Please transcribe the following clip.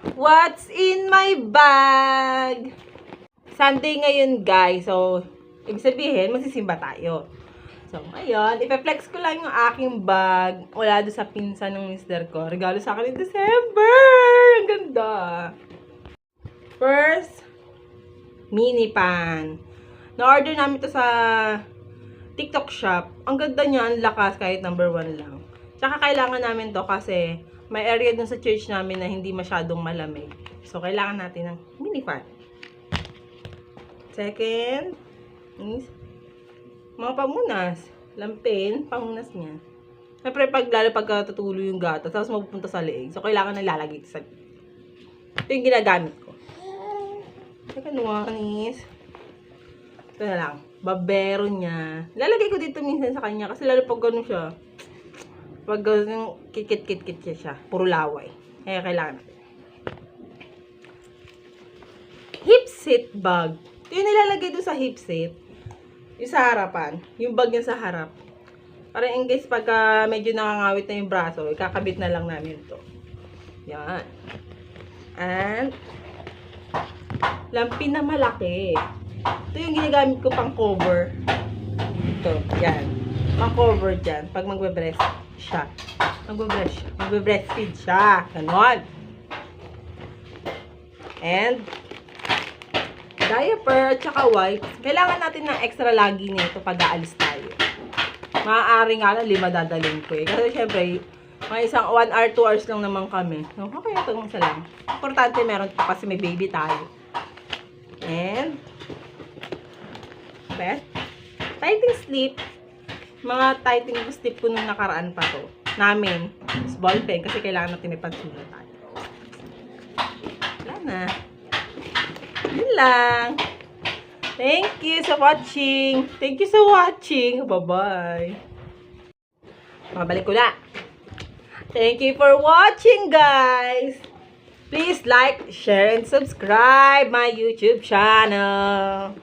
What's in my bag? Sunday ngayon, guys. So, ibig sabihin, magsisimba tayo. So, ayun. Ipe-flex ko lang yung aking bag. Wala doon sa pinsan ng mister ko. Regalo sa akin in December! Ang ganda! First, mini pan. Na-order namin to sa TikTok shop. Ang ganda niya, ang lakas kahit number one lang. Tsaka kailangan namin to kasi may area dun sa church namin na hindi masyadong malamig. So, kailangan natin ng mini fan. Second, is mga pamunas. Lampin, pamunas niya. Siyempre, pag, lalo pagka tutulo yung gatas, tapos mapupunta sa leeg. So, kailangan na lalagay sa Ito yung ginagamit ko. Teka, nuwanis. Ito na lang. Babero niya. Lalagay ko dito minsan sa kanya kasi lalo pag gano'n siya. Pag kikit-kit-kit siya. Puro laway. Kaya kailangan natin. Hip seat bag. Ito yung nilalagay doon sa hip seat. Yung sa harapan. Yung bag niya sa harap. Para in case pagka medyo nakangawit na yung braso, ikakabit na lang namin ito. Yan. And, lampin na malaki. Ito yung ginagamit ko pang cover. Ito, yan. Pang cover dyan. Pag magbe-breast siya. Magbe-breast, magbe-breastfeed siya. Ganon. And, diaper at saka wipes. Kailangan natin ng extra lagi nito pag aalis tayo. Maaari nga lang, lima dadalhin ko eh. Kasi syempre, mga isang 1 hour, 2 hours lang naman kami. So, okay isa lang. Importante meron pa kasi may baby tayo. And, best, tighting slip. Mga tighting slip ko nung nakaraan pa to. Namin. Is ball pen kasi kailangan natin may pansulat tayo. Wala na. Yun lang. Thank you sa watching. Thank you sa watching. Bye-bye. Mabalik ko na. Thank you for watching, guys. Please like, share, and subscribe my YouTube channel.